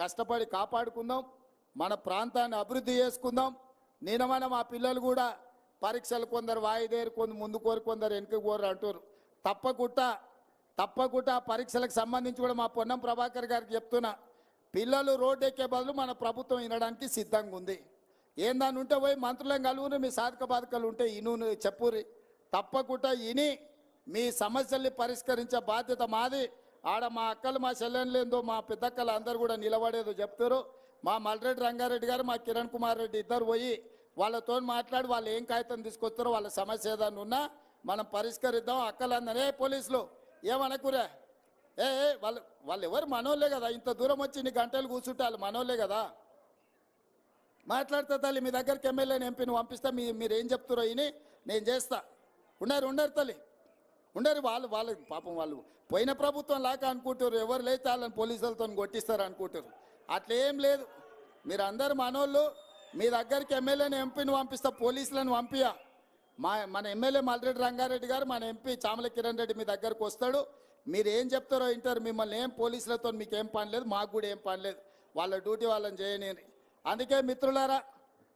కష్టపడి కాపాడుకుందాం. మన ప్రాంతాన్ని అభివృద్ధి చేసుకుందాం. నేను మా పిల్లలు కూడా పరీక్షలు కొందరు వాయిదేరు కొందరు ముందు కోరు కొందరు వెనుక కోరు అంటారు తప్పకుండా తప్పకుండా పరీక్షలకు సంబంధించి కూడా మా పొన్నం ప్రభాకర్ గారికి చెప్తున్నా. పిల్లలు రోడ్డు ఎక్కే బదులు మన ప్రభుత్వం వినడానికి సిద్ధంగా ఉంది. ఏందని ఉంటే పోయి మంత్రులను కలువును మీ సాధక బాధకాలు ఉంటే ఇను చెప్పురి తప్పకుండా ఇని మీ సమస్యల్ని పరిష్కరించే బాధ్యత మాది. ఆడ మా అక్కలు మా చెల్లెళ్ళేందో మా పెద్దక్కలు అందరు కూడా నిలబడేదో చెప్తారు. మా మల్రెడ్డి రంగారెడ్డి గారు మా కిరణ్ కుమార్ రెడ్డి ఇద్దరు పోయి వాళ్ళతో మాట్లాడి వాళ్ళు ఏం కాగితం తీసుకొస్తారో వాళ్ళ సమస్య ఏదన్నా ఉన్నా మనం పరిష్కరిద్దాం. అక్కలందరే పోలీసులు? ఏమనకురా ఏ వాళ్ళు వాళ్ళు ఎవరు? మనోళ్ళే కదా. ఇంత దూరం వచ్చి ఇన్ని గంటలు కూర్చుంటే వాళ్ళు మనోళ్ళే కదా. మాట్లాడతా తల్లి మీ దగ్గరికి ఎమ్మెల్యేని ఎంపీని పంపిస్తా మీ మీరు ఏం చెప్తారో ఇని నేను చేస్తా. ఉన్నారు ఉన్నారు తల్లి. ఉండరు. వాళ్ళు వాళ్ళకి పాపం వాళ్ళు. పోయిన ప్రభుత్వం లాగా అనుకుంటారు. ఎవరు లేతే వాళ్ళని పోలీసులతో కొట్టిస్తారు అనుకుంటారు. అట్లా ఏం లేదు. మీరు అందరు మనోళ్ళు. మీ దగ్గరికి ఎమ్మెల్యేని ఎంపీని పంపిస్తా పోలీసులను పంపియా మా మన ఎమ్మెల్యే మల్రెడ్డి రంగారెడ్డి గారు మన ఎంపీ చామల కిరణ్ రెడ్డి మీ దగ్గరకు వస్తాడు. మీరు ఏం చెప్తారో వింటారు. మిమ్మల్ని ఏం పోలీసులతో మీకు ఏం పని లేదు. మాకు కూడా ఏం పని లేదు. వాళ్ళ డ్యూటీ వాళ్ళని చేయని అందుకే మిత్రులారా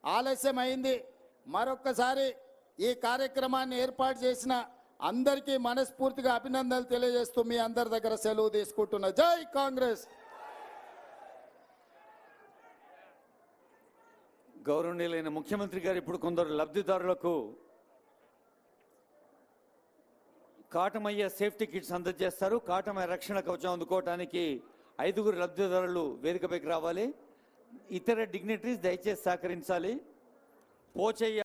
ఆలస్యం అయింది మరొక్కసారి ఈ కార్యక్రమాన్ని ఏర్పాటు చేసిన అందరికీ మనస్ఫూర్తిగా అభినందనలు తెలియజేస్తూ మీ అందరి దగ్గర సెలవు తీసుకుంటున్నా జై కాంగ్రెస్. గౌరవనీయులైన ముఖ్యమంత్రి గారు ఇప్పుడు కొందరు లబ్ధిదారులకు కాటమయ్య సేఫ్టీ కిట్స్ అందజేస్తారు. కాటమయ్య రక్షణ కవచం అందుకోవటానికి ఐదుగురు లబ్ధిదారులు వేదికపైకి రావాలి. ఇతర డిగ్నిటరీస్ దయచేసి సహకరించాలి. పోచయ్య